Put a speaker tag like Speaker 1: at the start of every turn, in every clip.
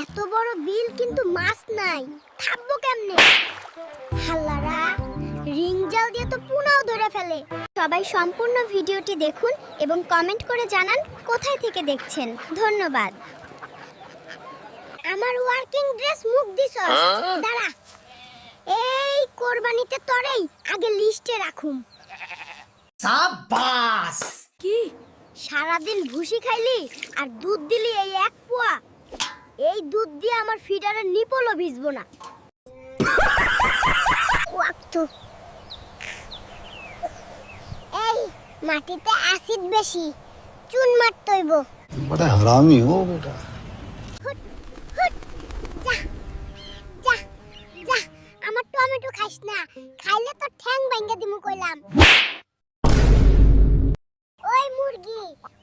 Speaker 1: এত বড় বিল কিন্তু মাছ নাই। থাকব কেমনে? হাল্লারা রিং জাল দিয়ে তো পুনাও ধরে ফেলে। সবাই সম্পূর্ণ ভিডিওটি দেখুন এবং কমেন্ট করে জানান কোথায় থেকে দেখছেন। ধন্যবাদ। আমার ওয়ার্কিং ড্রেস মুখ দিছ দাঁড়া। এই কোরবানিতে তরেই আগে লিস্টে রাখুম
Speaker 2: সাবাস
Speaker 3: কি?
Speaker 1: সারাদিন ভুসি খাইলি আর দুধ দিলি এই এক পোয়া। দিয়ে আমার ফিডারের নিপলও ভিজবো না। এই মাটিতে অ্যাসিড বেশি। চুন মারতইব বড় হারামি ও বেটা। আমার টমেটো খাস না। খাইলে তো ঠ্যাং ভেঙে দিমু কইলাম।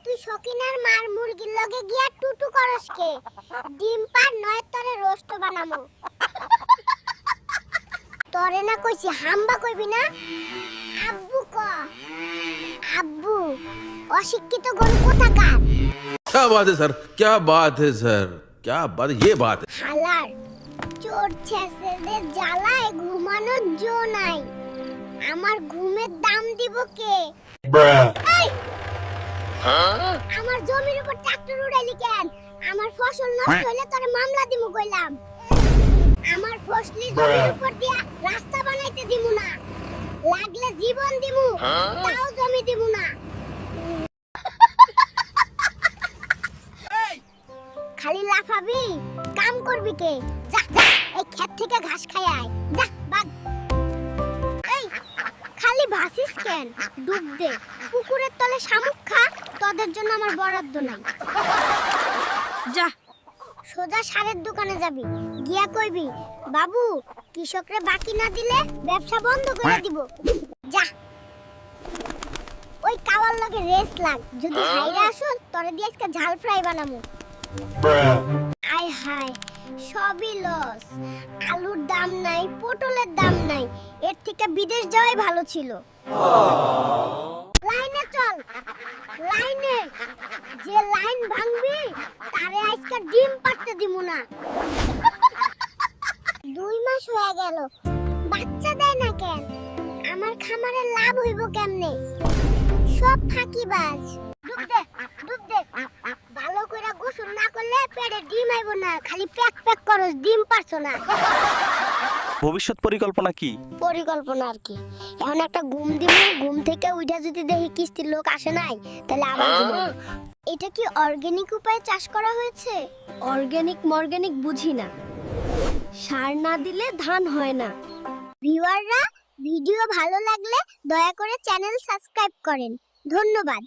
Speaker 1: তুই সকিনার মার মুরগির লগে গিয়া টুটু করস কে ডিম পার নয় তরে রোস্ট বানামু তরে না কইছি হাম্বা কইবি না আব্বু ক আব্বু অশিক্ষিত গরু কোথাকার
Speaker 4: क्या बात है सर क्या बात है सर क्या बात ये बात है
Speaker 1: হালার চোর ছেসেদের জ্বালায় ঘুমানোর জো নাই আমার ঘুমের দাম দিব কে এই! আমার জমির উপর ট্রাক্টর উড়াইলি কেন? আমার ফসল নষ্ট হইলে তোরে মামলা দিমু কইলাম। আমার ফসলি জমির উপর দিয়া রাস্তা বানাইতে দিমু না। লাগলে জীবন দিমু তাও জমি দিমু না। খালি লাফাবি কাম করবি কে? যা যা এই ক্ষেত থেকে ঘাস খাই আয়। যা। কেন ডুব দে। পুকুরের তলে শামুক খা তোদের জন্য আমার বরাদ্দ নাই।
Speaker 3: যা।
Speaker 1: সোজা সারের দোকানে যাবি। গিয়া কইবি বাবু কৃষকরে বাকি না দিলে ব্যবসা বন্ধ করে দিব। যা। ওই কাওয়ার লগে রেস লাগ। যদি হাইরা আসো তরে দিয়ে আজকে ঝাল ফ্রাই বানামু। আয় হায় সবই লস আলুর দাম নাই, পটলের দাম নাই। এর থেকে বিদেশ যাওয়াই ভালো ছিল। লাইনে চল, লাইনে। যে লাইন ভাঙবি, তারে আজকে ডিম পাড়তে দিমু না। দুই মাস হয়ে গেল, বাচ্চা দেয় না কেন? আমার খামারে লাভ হইব কেমনে? সব ফাঁকিবাজ। ডুব দে ডুব দে। ভালো করে গোসল না করলে পেটে ডিম আইব না, খালি প্যাক প্যাক করস, ডিম পারছ না।
Speaker 5: ভবিষ্যৎ পরিকল্পনা কি?
Speaker 1: পরিকল্পনা আর কি। এখন একটা ঘুম দিব ঘুম থেকে উঠা যদি দেখি কিস্তির লোক আসে নাই তাহলে আবার ঘুমাবো। এটা কি অর্গানিক উপায়ে চাষ করা হয়েছে?
Speaker 3: অর্গানিক মর্গানিক বুঝি না। সার না দিলে ধান হয় না।
Speaker 1: ভিউয়াররা ভিডিও ভালো লাগলে দয়া করে চ্যানেল সাবস্ক্রাইব করেন। ধন্যবাদ।